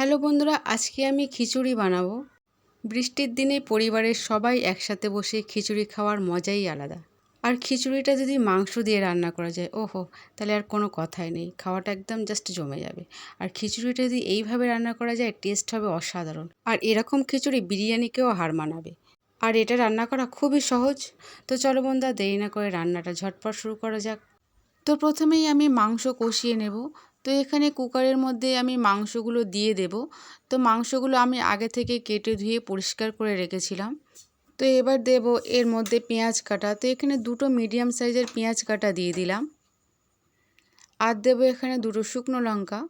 Hello বন্ধুরা, আজকে আমি খিচুড়ি বানাবো। বৃষ্টির দিনে পরিবারের সবাই একসাথে বসে খিচুড়ি খাওয়ার মজাই আলাদা। আর খিচুড়িটা যদি মাংস দিয়ে রান্না করা যায়, ওহো, তাহলে আর কোনো কথাই নেই, খাওয়াটা একদম জাস্ট জমে যাবে। আর খিচুড়িটা যদি এইভাবে রান্না করা যায় টেস্ট হবে অসাধারণ। আর এরকম খিচুড়ি বিরিয়ানিকেও হার মানাবে। আর এটা রান্না করা খুবই সহজ। তো চলো বন্ধুরা, দেরি না করে রান্নাটা ঝটপট শুরু করা যাক। তো প্রথমেই আমি মাংস কষিয়ে নেব। তো এখানে কুকারের মধ্যে আমি মাংসগুলো দিয়ে দেব। তো মাংসগুলো আমি আগে থেকে কেটে ধুয়ে পরিষ্কার করে রেখেছিলাম। তো এবার দেব এর মধ্যে পেঁয়াজ কাটা। তো এখানে দুটো মিডিয়াম সাইজের পেঁয়াজ কাটা দিয়ে দিলাম। আর দেবো এখানে দুটো শুকনো লঙ্কা।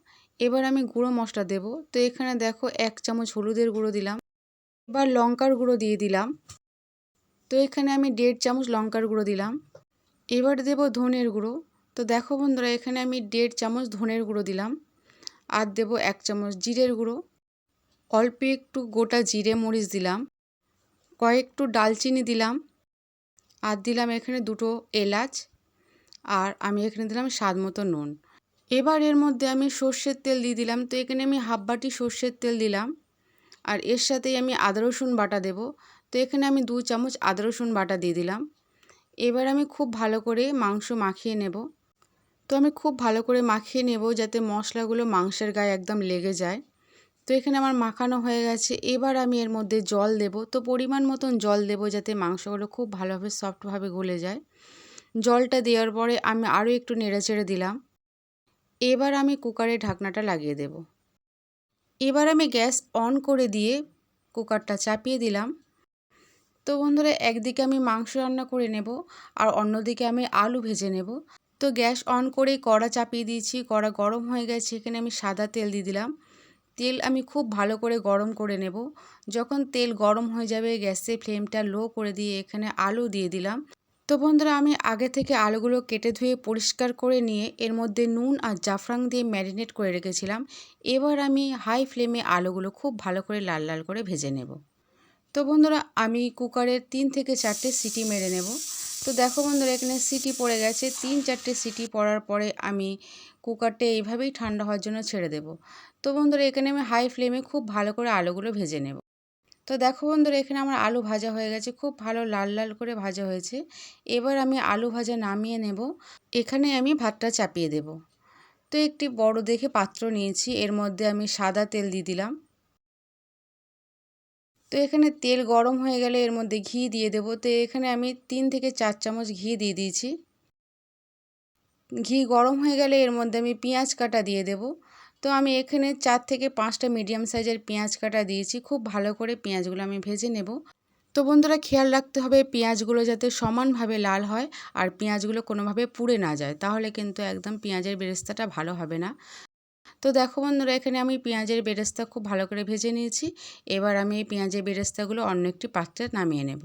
এবার আমি গুঁড়ো মশলা দেব। তো এখানে দেখো এক চামচ হলুদের গুঁড়ো দিলাম। এবার লঙ্কার গুঁড়ো দিয়ে দিলাম। তো এখানে আমি দেড় চামচ লঙ্কার গুঁড়ো দিলাম। এবার দেব ধনের গুঁড়ো। তো দেখো বন্ধুরা, এখানে আমি দেড় চামচ ধনের গুঁড়ো দিলাম। আর দেবো এক চামচ জিরের গুঁড়ো। অল্প একটু গোটা জিরে মরিচ দিলাম। কয়েকটু ডালচিনি দিলাম। আর দিলাম এখানে দুটো এলাচ। আর আমি এখানে দিলাম স্বাদ মতো নুন। এবার এর মধ্যে আমি সর্ষের তেল দিয়ে দিলাম। তো এখানে আমি হাফ বাটি সর্ষের তেল দিলাম। আর এর সাথেই আমি আদা, রসুন বাটা দেব। তো এখানে আমি দু চামচ আদা, রসুন বাটা দিয়ে দিলাম। এবার আমি খুব ভালো করে মাংস মাখিয়ে নেব। তো আমি খুব ভালো করে মাখিয়ে নেব যাতে মশলাগুলো মাংসের গায়ে একদম লেগে যায়। তো এখানে আমার মাখানো হয়ে গেছে। এবার আমি এর মধ্যে জল দেব। তো পরিমাণ মতন জল দেব যাতে মাংসগুলো খুব ভালোভাবে সফটভাবে গলে যায়। জলটা দেওয়ার পরে আমি আরও একটু নেড়েচেড়ে দিলাম। এবার আমি কুকারে ঢাকনাটা লাগিয়ে দেব। এবার আমি গ্যাস অন করে দিয়ে কুকারটা চাপিয়ে দিলাম। তো বন্ধুরা, একদিকে আমি মাংস রান্না করে নেব আর অন্যদিকে আমি আলু ভেজে নেব। তো গ্যাস অন করে কড়া চাপিয়ে দিয়েছি, কড়া গরম হয়ে গেছে, এখানে আমি সাদা তেল দিয়ে দিলাম। তেল আমি খুব ভালো করে গরম করে নেব। যখন তেল গরম হয়ে যাবে গ্যাসে ফ্লেমটা লো করে দিয়ে এখানে আলু দিয়ে দিলাম। তো বন্ধুরা, আমি আগে থেকে আলুগুলো কেটে ধুয়ে পরিষ্কার করে নিয়ে এর মধ্যে নুন আর জাফরাং দিয়ে ম্যারিনেট করে রেখেছিলাম। এবার আমি হাই ফ্লেমে আলুগুলো খুব ভালো করে লাল লাল করে ভেজে নেব। তো বন্ধুরা, আমি কুকারের তিন থেকে চারটে সিটি মেরে নেব। তো দেখো বন্ধুরা, এখানে সিটি পড়ে গেছে। তিন চারটে সিটি পড়ার পরে আমি কুকারটা এইভাবেই ঠান্ডা হওয়ার জন্য ছেড়ে দেব। তো বন্ধুরা, এখানে আমি হাই ফ্লেমে খুব ভালো করে আলুগুলো ভেজে নেব। তো দেখো বন্ধুরা, এখানে আমার আলু ভাজা হয়ে গেছে। খুব ভালো লাল লাল করে ভাজা হয়েছে। এবার আমি আলু ভাজা নামিয়ে নেব। এখানে আমি ভাতটা চাপিয়ে দেব। তো একটি বড় দেখে পাত্র নিয়েছি। এর মধ্যে আমি সাদা তেল দিয়ে দিলাম। তো এখানে তেল গরম হয়ে গেলে এর মধ্যে ঘি দিয়ে দেব। তো এখানে আমি তিন থেকে চার চামচ ঘি দিয়ে দিয়েছি। ঘি গরম হয়ে গেলে এর মধ্যে আমি পেঁয়াজ কাটা দিয়ে দেব। তো আমি এখানে চার থেকে পাঁচটা মিডিয়াম সাইজের পেঁয়াজ কাটা দিয়েছি। খুব ভালো করে পেঁয়াজগুলো আমি ভেজে নেব। তো বন্ধুরা, খেয়াল রাখতে হবে পেঁয়াজগুলো যাতে সমানভাবে লাল হয় আর পেঁয়াজগুলো কোনোভাবে পুড়ে না যায়। তাহলে কিন্তু একদম পেঁয়াজের বেরেস্তাটা ভালো হবে না। তো দেখো বন্ধুরা, এখানে আমি পেঁয়াজের বেরেস্তা খুব ভালো করে ভেজে নিয়েছি। এবার আমি এই পেঁয়াজের বেরেস্তাগুলো অন্য একটি পাত্রে নামিয়ে নেব।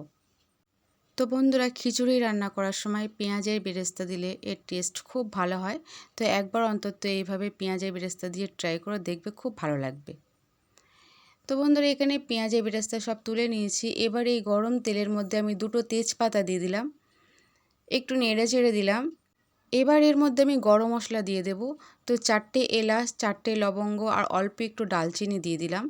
তো বন্ধুরা, খিচুড়ি রান্না করার সময় পেঁয়াজের বেরেস্তা দিলে এর টেস্ট খুব ভালো হয়। তো একবার অন্তত এইভাবে পেঁয়াজের বেরেস্তা দিয়ে ট্রাই করে দেখবে খুব ভালো লাগবে। তো বন্ধুরা, এখানে পেঁয়াজের বেরেস্তা সব তুলে নিয়েছি। এবার এই গরম তেলের মধ্যে আমি দুটো তেজপাতা দিয়ে দিলাম। একটু নেড়ে চেড়ে দিলাম। এবার এর মধ্যে আমি গরম মশলা দিয়ে দেব। তো চারটে এলাচ, চারটে লবঙ্গ আর অল্প একটু ডালচিনি দিয়ে দিলাম।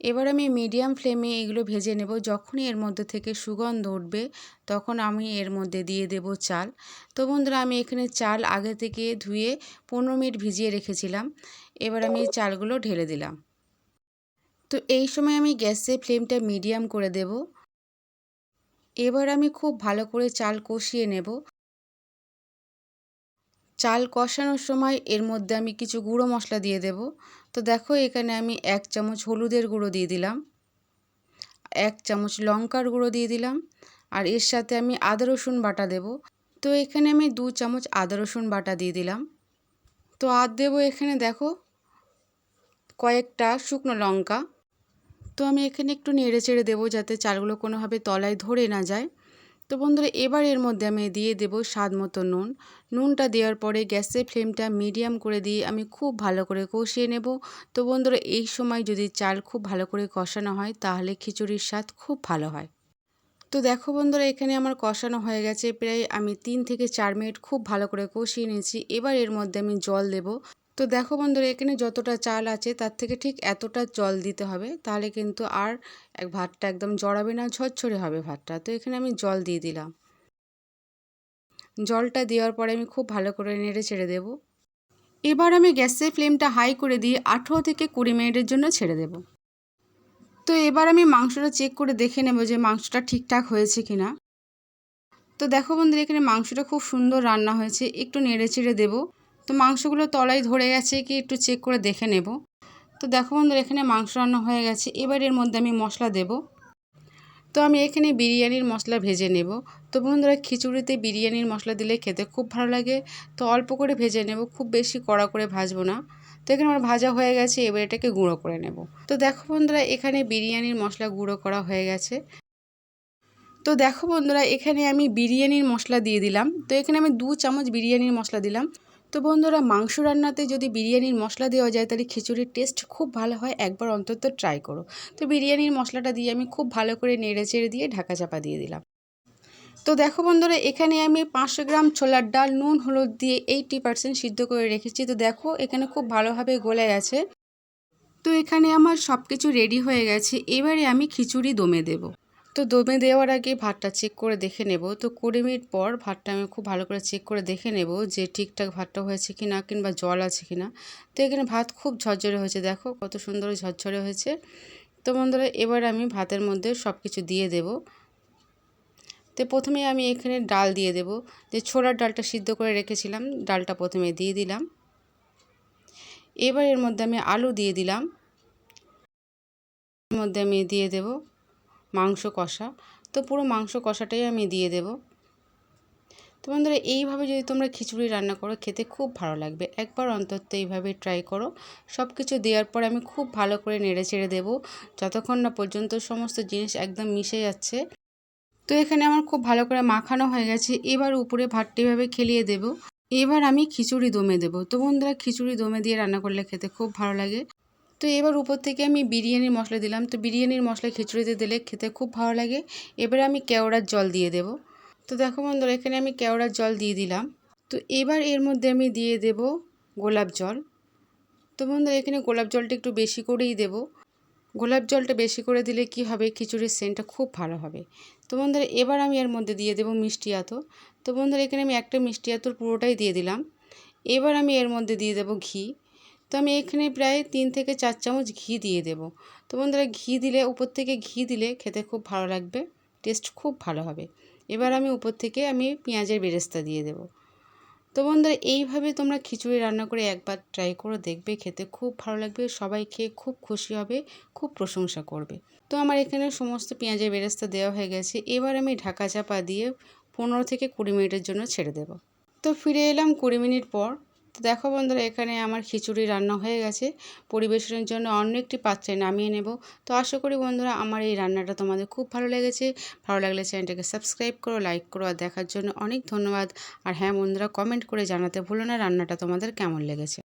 এবার আমি মিডিয়াম ফ্লেমে এগুলো ভেজে নেব। যখনই এর মধ্যে থেকে সুগন্ধ উঠবে, তখন আমি এর মধ্যে দিয়ে দেব চাল। তো বন্ধুরা, আমি এখানে চাল আগে থেকে ধুয়ে পনেরো মিনিট ভিজিয়ে রেখেছিলাম। এবার আমি চালগুলো ঢেলে দিলাম। তো এই সময় আমি গ্যাসে ফ্লেমটা মিডিয়াম করে দেব। এবার আমি খুব ভালো করে চাল কষিয়ে নেব। চাল কষানোর সময় এর মধ্যে আমি কিছু গুঁড়ো মশলা দিয়ে দেব। তো দেখো এখানে আমি এক চামচ হলুদের গুঁড়ো দিয়ে দিলাম, এক চামচ লঙ্কার গুঁড়ো দিয়ে দিলাম, আর এর সাথে আমি আদা রসুন বাটা দেব। তো এখানে আমি দু চামচ আদা রসুন বাটা দিয়ে দিলাম। তো আর দেবো এখানে দেখো কয়েকটা শুকনো লঙ্কা। তো আমি এখানে একটু নেড়ে চেড়ে দেবো যাতে চালগুলো কোনোভাবে তলায় ধরে না যায়। তো বন্ধুরা, এবার এর মধ্যে আমি দিয়ে দেব স্বাদ মতো নুন। নুনটা দেওয়ার পরে গ্যাসের ফ্লেমটা মিডিয়াম করে দিয়ে আমি খুব ভালো করে কষিয়ে নেব। তো বন্ধুরা, এই সময় যদি চাল খুব ভালো করে কষানো হয়, তাহলে খিচুড়ির স্বাদ খুব ভালো হয়। তো দেখো বন্ধুরা, এখানে আমার কষানো হয়ে গেছে। প্রায় আমি তিন থেকে চার মিনিট খুব ভালো করে কষিয়ে নিয়েছি। এবার এর মধ্যে আমি জল দেব। তো দেখো বন্ধুরা, এখানে যতটা চাল আছে তার থেকে ঠিক এতটা জল দিতে হবে। তাহলে কিন্তু আর এক ভাতটা একদম জড়াবে না, ঝরঝরে হবে ভাতটা। তো এখানে আমি জল দিয়ে দিলাম। জলটা দেওয়ার পরে আমি খুব ভালো করে নেড়ে ছেড়ে দেবো। এবার আমি গ্যাসের ফ্লেমটা হাই করে দিয়ে আঠেরো থেকে কুড়ি মিনিটের জন্য ছেড়ে দেব। তো এবার আমি মাংসটা চেক করে দেখে নেব যে মাংসটা ঠিকঠাক হয়েছে কি না তো দেখো বন্ধুরা, এখানে মাংসটা খুব সুন্দর রান্না হয়েছে। একটু নেড়ে চেড়ে দেবো। তো মাংসগুলো তলায় ধরে গেছে কি একটু চেক করে দেখে নেব। তো দেখো বন্ধুরা, এখানে মাংস রান্না হয়ে গেছে। এবার এর মধ্যে আমি মশলা দেব। তো আমি এখানে বিরিয়ানির মশলা ভেজে নেব। তো বন্ধুরা, খিচুড়িতে বিরিয়ানির মশলা দিলে খেতে খুব ভালো লাগে। তো অল্প করে ভেজে নেব, খুব বেশি কড়া করে ভাজবো না। তো এখানে আমার ভাজা হয়ে গেছে, এবার এটাকে গুঁড়ো করে নেব। তো দেখো বন্ধুরা, এখানে বিরিয়ানির মশলা গুঁড়ো করা হয়ে গেছে। তো দেখো বন্ধুরা, এখানে আমি বিরিয়ানির মশলা দিয়ে দিলাম। তো এখানে আমি দু চামচ বিরিয়ানির মশলা দিলাম। তো বন্ধুরা, মাংস রান্নাতে যদি বিরিয়ানির মশলা দেওয়া যায়, তাহলে খিচুড়ির টেস্ট খুব ভালো হয়। একবার অন্তত ট্রাই করো। তো বিরিয়ানির মশলাটা দিয়ে আমি খুব ভালো করে নেড়ে চেড়ে দিয়ে ঢাকা চাপা দিয়ে দিলাম। তো দেখো বন্ধুরা, এখানে আমি পাঁচশো গ্রাম ছোলার ডাল, নুন, হলুদ দিয়ে এইটি পার্সেন্ট সিদ্ধ করে রেখেছি। তো দেখো, এখানে খুব ভালোভাবে গলে আছে তো এখানে আমার সব কিছু রেডি হয়ে গেছে। এবারে আমি খিচুড়ি দমে দেবো। তো দমে দেওয়ার আগে ভাতটা চেক করে দেখে নেব। তো কুড়ি মিনিট পর ভাতটা আমি খুব ভালো করে চেক করে দেখে নেব যে ঠিকঠাক ভাতটা হয়েছে কি না কিংবা জল আছে কি না তো এখানে ভাত খুব ঝরঝরে হয়েছে, দেখো কত সুন্দর ঝরঝরে হয়েছে। তো বন্ধুরা, এবার আমি ভাতের মধ্যে সব কিছু দিয়ে দেব। তো প্রথমে আমি এখানে ডাল দিয়ে দেব। যে ছোলার ডালটা সিদ্ধ করে রেখেছিলাম, ডালটা প্রথমে দিয়ে দিলাম। এবার এর মধ্যে আমি আলু দিয়ে দিলাম। এর মধ্যে আমি দিয়ে দেব মাংস কষা। তো পুরো মাংস কষাটাই আমি দিয়ে দেব। তো বন্ধুরা, এইভাবে যদি তোমরা খিচুড়ি রান্না করো, খেতে খুব ভালো লাগবে। একবার অন্তত এইভাবে ট্রাই করো। সব কিছু দেওয়ার পর আমি খুব ভালো করে নেড়ে চেড়ে দেবো। যতক্ষণ না পর্যন্ত সমস্ত জিনিস একদম মিশে যাচ্ছে। তো এখানে আমার খুব ভালো করে মাখানো হয়ে গেছে। এবার উপরে ভাতটিভাবে খেলিয়ে দেব। এবার আমি খিচুড়ি দমে দেবো। তো বন্ধুরা, খিচুড়ি দমে দিয়ে রান্না করলে খেতে খুব ভালো লাগে। তো এবার উপর থেকে আমি বিরিয়ানির মশলা দিলাম। তো বিরিয়ানির মশলা খিচুড়িতে দিলে খেতে খুব ভালো লাগে। এবারে আমি কেওড়ার জল দিয়ে দেব। তো দেখো বন্ধুরা, এখানে আমি কেওড়ার জল দিয়ে দিলাম। তো এবার এর মধ্যে আমি দিয়ে দেব গোলাপ জল। তো বন্ধুরা, এখানে গোলাপ জলটা একটু বেশি করেই দেব। গোলাপ জলটা বেশি করে দিলে কি হবে? খিচুড়ির সেন্টটা খুব ভালো হবে। তো বন্ধুরা, এবার আমি এর মধ্যে দিয়ে দেব মিষ্টি আতো তো বন্ধুরা, এখানে আমি একটা মিষ্টি আতর পুরোটাই দিয়ে দিলাম। এবার আমি এর মধ্যে দিয়ে দেব ঘি। তো আমি এখানে প্রায় তিন থেকে চার চামচ ঘি দিয়ে দেব। তো বন্ধুরা, ঘি দিলে, উপর থেকে ঘি দিলে খেতে খুব ভালো লাগবে, টেস্ট খুব ভালো হবে। এবার আমি উপর থেকে আমি পেঁয়াজের বেরেস্তা দিয়ে দেব। তো বন্ধুরা, এইভাবে তোমরা খিচুড়ি রান্না করে একবার ট্রাই করে, দেখবে খেতে খুব ভালো লাগবে, সবাই খেয়ে খুব খুশি হবে, খুব প্রশংসা করবে। তো আমার এখানে সমস্ত পেঁয়াজের বেরেস্তা দেওয়া হয়ে গেছে, এবার আমি ঢাকা চাপা দিয়ে পনেরো থেকে কুড়ি মিনিটের জন্য ছেড়ে দেব। তো ফিরে এলাম কুড়ি মিনিট পর তো দেখো বন্ধুরা, এখানে আমার খিচুড়ি রান্না হয়ে গেছে। পরিবেশনের জন্য অন্য একটি পাত্রে নামিয়ে নেব। তো আশা করি বন্ধুরা, আমার এই রান্নাটা তোমাদের খুব ভালো লেগেছে। ভালো লাগলে চ্যানেলটাকে সাবস্ক্রাইব করো, লাইক করো আর দেখার জন্য অনেক ধন্যবাদ। আর হ্যাঁ বন্ধুরা, কমেন্ট করে জানাতে ভুলো না রান্নাটা তোমাদের কেমন লেগেছে।